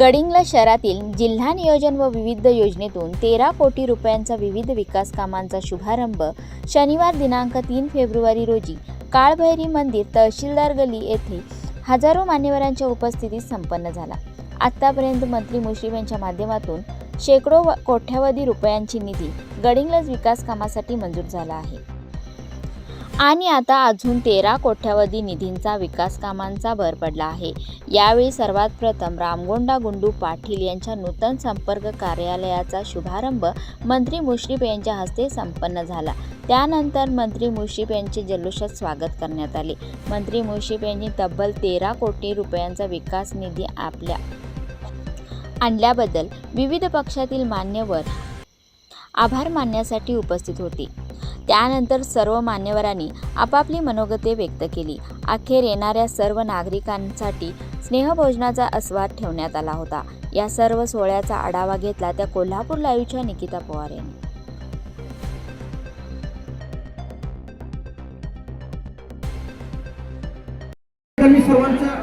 गडिंगला शहरातील जिल्हा नियोजन व विविध योजनेतून तेरा कोटी रुपयांचा विविध विकास कामांचा शुभारंभ शनिवार दिनांक तीन फेब्रुवारी रोजी काळभैरी मंदिर तहसीलदार गली येथे हजारो मान्यवरांच्या उपस्थितीत संपन्न झाला. आत्तापर्यंत मंत्री मुश्रीफ यांच्या माध्यमातून शेकडो व- कोट्यावधी रुपयांची निधी गडिंग्लज विकास कामासाठी मंजूर झाला आहे. आणि आता अजून तेरा कोट्यावधी निधींचा विकास कामांचा भर पडला आहे. यावेळी सर्वात प्रथम रामगोंडा गुंडू पाटील यांच्या नूतन संपर्क कार्यालयाचा शुभारंभ मंत्री मुश्रीफ यांच्या हस्ते संपन्न झाला. त्यानंतर मंत्री मुश्रीफ यांचे जल्लोषात स्वागत करण्यात आले. मंत्री मुश्रीफ यांनी तब्बल तेरा कोटी रुपयांचा विकास निधी आपल्या आणल्याबद्दल विविध पक्षातील मान्यवर आभार मानण्यासाठी उपस्थित होते. त्यानंतर सर्व मान्यवरांनी आपापली मनोगते व्यक्त केली. अखेर येणाऱ्या सर्व नागरिकांसाठी स्नेहभोजनाचा आस्वाद ठेवण्यात आला होता. या सर्व सोहळ्याचा आढावा घेतला त्या कोल्हापूर लाईव्हच्या निकिता पवार यांनी मी सर्वांचा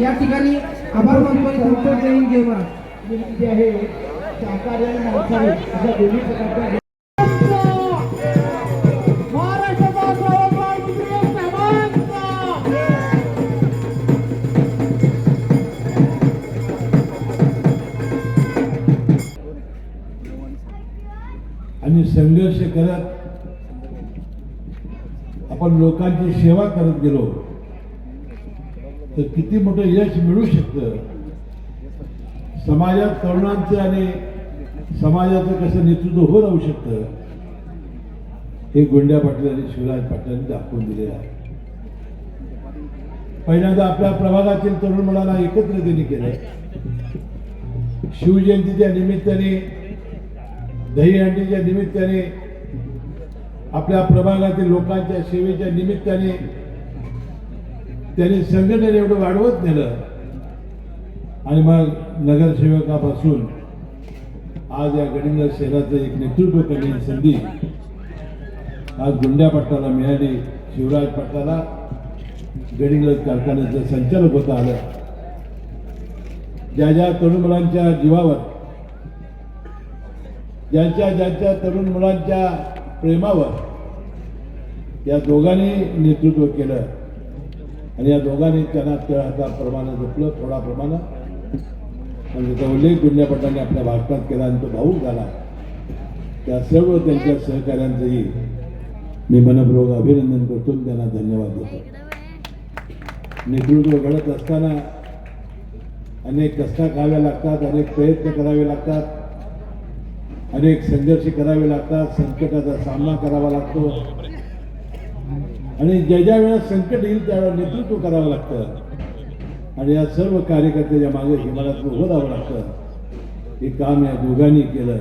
या ठिकाणी आभार मानतो आणि जय महाराज जे आहे शाकाहारी आणि मांसाहारी अशा दोन्ही प्रकारच्या संघर्ष करत आपण लोकांची सेवा करत गेलो तर किती मोठं यश मिळू शकतं? समाजात तरुणांचं आणि समाजाचं कसं नेतृत्व होऊ राहू शकतं? हे गोंड्या पाटील आणि शिवराज पाटलांनी दाखवून दिलेलं आहे. पहिल्यांदा आपल्या प्रभागातील तरुण मुलांना एकत्र त्यांनी केलं. शिवजयंतीच्या निमित्ताने दहीहंडीच्या निमित्ताने आपल्या प्रभागातील लोकांच्या सेवेच्या निमित्ताने त्यांनी संघटन एवढं वाढवत नेलं. आणि मग नगरसेवकापासून आज या गडिंग्लज शहराचं एक नेतृत्व करण्याची संधी आज गुंड्या पट्टाला मिळाली शिवराज पट्टाला गडिंग्लज कारखान्याचं संचालक होता आलं. ज्या ज्या तरुण मुलांच्या जीवावर ज्यांच्या ज्यांच्या तरुण मुलांच्या प्रेमावर या दोघांनी नेतृत्व केलं. आणि या दोघांनी त्यांना खेळाचा प्रमाण जपलं थोडा प्रमाण. आणि त्याचा उल्लेख गुंड्यापटाने आपल्या भारतात केला आणि तो भाऊक झाला. त्या सर्व त्यांच्या सहकाऱ्यांचंही मी मनपूर्वक अभिनंदन करतो त्यांना धन्यवाद देतो. नेतृत्व घडत असताना अनेक कष्टा खाव्या लागतात अनेक प्रयत्न करावे लागतात. अनेक संघर्ष करावे लागतात संकटाचा सामना करावा लागतो. आणि ज्या ज्या वेळा संकट येईल त्यावेळेला नेतृत्व करावं लागतं. आणि या सर्व कार्यकर्त्याच्या मागे हिमालयात उभं राहावं लागतं. हे काम या दोघांनी केलं.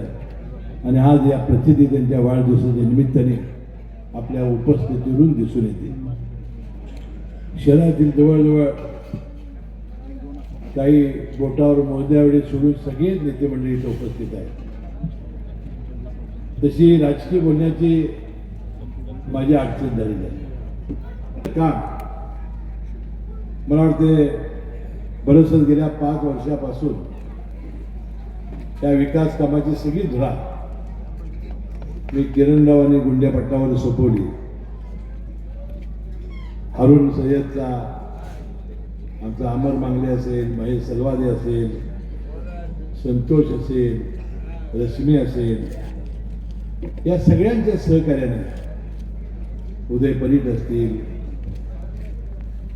आणि आज या प्रसिद्धी त्यांच्या वाढदिवसाच्या निमित्ताने आपल्या उपस्थितीवरून दिसून येते. शहरातील जवळजवळ काही बोटावर मोद्यावेळी सोडून सगळेच नेते मंडळी इथं उपस्थित आहेत. तशी राजकीय बोलण्याची माझी अडचण झालेली आहे. का? मला वाटते बरंचसं गेल्या पाच वर्षापासून त्या विकास कामाची सगळी धुरा मी किरणराव आणि गुंड्या पट्टावर सोपवली. अरुण सय्यदचा आमचा अमर मांगले असेल महेश सलवादे असेल संतोष असेल रश्मी असेल या सगळ्यांच्या सहकार्याने उदय परीट असतील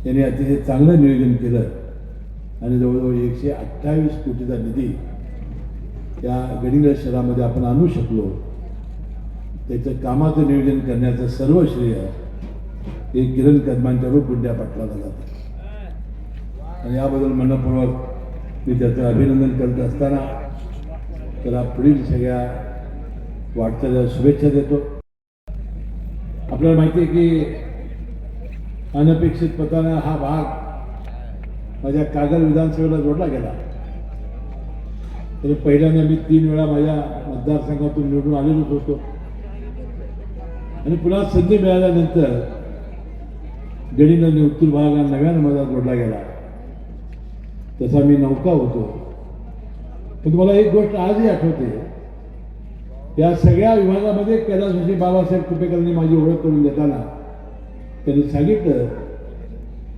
त्यांनी अतिशय चांगलं नियोजन केलं आणि जवळजवळ एकशे अठ्ठावीस कोटीचा निधी या गडिंग्लज शहरामध्ये आपण आणू शकलो. त्याचं कामाचं नियोजन करण्याचं सर्व श्रेय हे किरण कदमांच्या रूप गुंड्या पाटलाला जातं. आणि याबद्दल मनपूर्वक मी त्याचं अभिनंदन करत असताना त्याला पुढील सगळ्या वाटचालीला शुभेच्छा देतो. आपल्याला माहिती आहे की अनपेक्षित पताना हा भाग माझ्या कागल विधानसभेला जोडला गेला. तरी पहिल्यांदा मी तीन वेळा माझ्या मतदारसंघातून निवडून आलेलोच होतो. आणि पुन्हा संधी मिळाल्यानंतर गडीनं उत्तर भाग हा नव्यानं माझा जोडला गेला. तसा मी नौका होतो. पण तुम्हाला एक गोष्ट आजही आठवते. त्या सगळ्या विभागामध्ये कैलासवासी बाबासाहेब कुपेकरांनी माझी ओळख करून देताना त्यांनी सांगितलं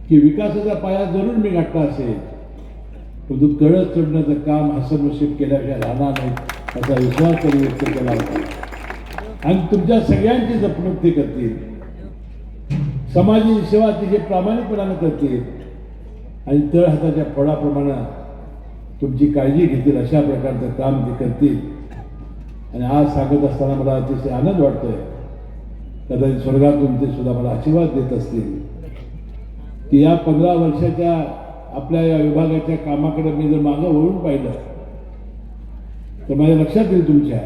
की विकासाचा पाया जरूर मी गाठला असेल. परंतु कळत चढण्याचं काम हसनमुशीब केल्याशिवाय राहणार नाही असा विश्वास त्यांनी व्यक्त केला होता. आणि तुमच्या सगळ्यांची जपणूक ते करतील. समाजाची सेवा तिचे प्रामाणिकपणानं करतील. आणि तळ हाताच्या फळाप्रमाणे तुमची काळजी घेतील अशा प्रकारचं काम ते करतील. आणि आज सांगत असताना मला अतिशय आनंद वाटतोय. कदाचित स्वर्गातून ते सुद्धा मला आशीर्वाद देत असतील. की या पंधरा वर्षाच्या आपल्या या विभागाच्या कामाकडे मी जर मागं वळून पाहिलं तर माझ्या लक्षात येईल तुमच्या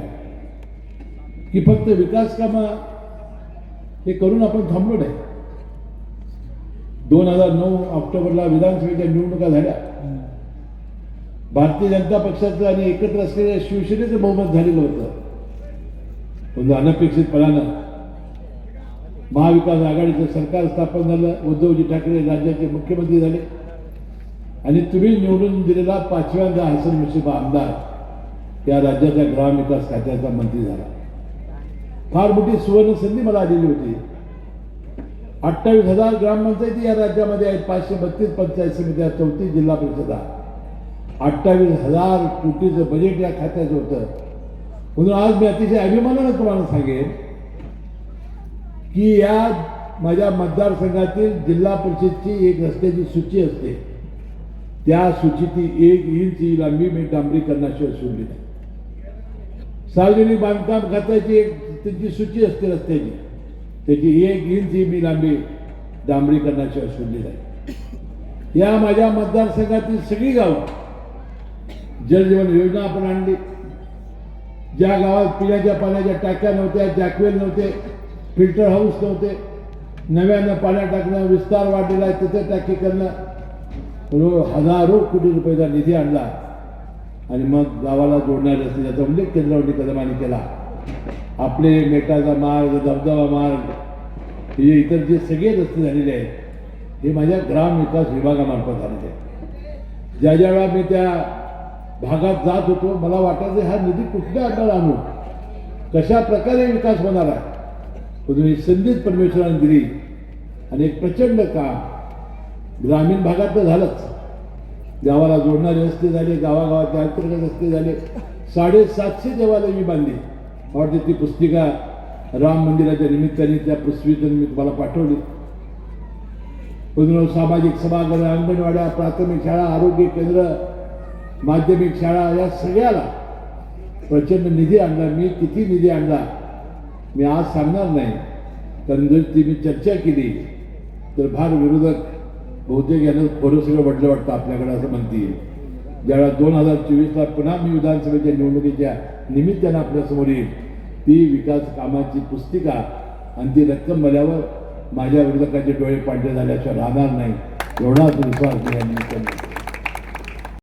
की फक्त विकास कामं हे करून आपण थांबलो नाही. दोन हजार नऊ ऑक्टोबरला विधानसभेच्या निवडणुका झाल्या. भारतीय जनता पक्षाचं आणि एकत्र असलेल्या शिवसेनेचं बहुमत झालेलं होतं. पण अनपेक्षितपणानं महाविकास आघाडीचं सरकार स्थापन झालं उद्धवजी ठाकरे राज्याचे मुख्यमंत्री झाले. आणि तुम्ही निवडून दिलेला पाचव्यांदा हसन मुश्रीफ आमदार या राज्याच्या ग्रामविकास खात्याचा मंत्री झाला. फार मोठी सुवर्ण संधी मला आलेली होती. अठ्ठावीस हजार ग्रामपंचायती या राज्यामध्ये आहेत पाचशे बत्तीस पंचायत समित्या चौतीस जिल्हा परिषदा. अठ्ठावीस हजार कोटीचं बजेट या खात्याचं होतं. म्हणून आज मी अतिशय अभिमानानं तुम्हाला सांगेन की या माझ्या मतदारसंघातील जिल्हा परिषदची एक रस्त्याची सूची असते. त्या सूचीची एक इंच लांबी मी डांबरीकरणाशिवाय सोडली नाही. सार्वजनिक बांधकाम खात्याची एक त्यांची सूची असते रस्त्याची. त्याची एक इंच ही मी लांबी डांबरीकरणाशिवाय सोडली नाही. या माझ्या मतदारसंघातील सगळी गावं जलजीवन योजना आपण आणली. ज्या गावात पिण्याच्या पाण्याच्या टाक्या नव्हत्या जॅकवेल नव्हते फिल्टर हाऊस नव्हते नव्यानं पाण्या टाकणं विस्तार वाढलेला आहे तिथे टाकी करणं. रो हो, हजारो कोटी रुपयाचा निधी आणला. आणि मग गावाला जोडणारे असते याचा उल्लेख केंद्रावरती कदमाने केला. आपले मेटाचा मार्ग धबधबा मार्ग हे इतर जे सगळे रस्ते झालेले आहेत हे माझ्या ग्राम विकास विभागामार्फत झालेले आहेत. ज्या ज्या वेळा मी त्या भागात जात होतो. मला वाटायचं हा निधी कुठल्या अंगाला आणू? कशा प्रकारे विकास होणार आहे? पण तुम्ही संधीच परमेश्वराने दिली आणि एक प्रचंड काम. ग्रामीण भागात तर झालंच. गावाला जोडणारे रस्ते झाले गावागावातले अंतर्गत रस्ते झाले. साडेसातशे देवालय मी बांधली. वाटते ती पुस्तिका राम मंदिराच्या निमित्ताने त्या पृथ्वीतून मी तुम्हाला पाठवली. पुन्हा सामाजिक सभागृह अंगणवाड्या प्राथमिक शाळा आरोग्य केंद्र माध्यमिक शाळा या सगळ्याला प्रचंड निधी आणला. मी किती निधी आणला? मी आज सांगणार नाही. कारण जर ती मी चर्चा केली तर फार विरोधक बहुतेक यानं थोडं सगळं वाटलं वाटतं आपल्याकडे असं म्हणतील. ज्यावेळा दोन हजार चोवीसला पुन्हा मी विधानसभेच्या निवडणुकीच्या निमित्तानं आपल्यासमोर येईल ती विकास कामाची पुस्तिका आणि ती रक्कम मल्यावर माझ्या विरोधकाचे डोळे पांढरे झाल्याशिवाय राहणार नाही. एवढाच विश्वास या निमित्ताने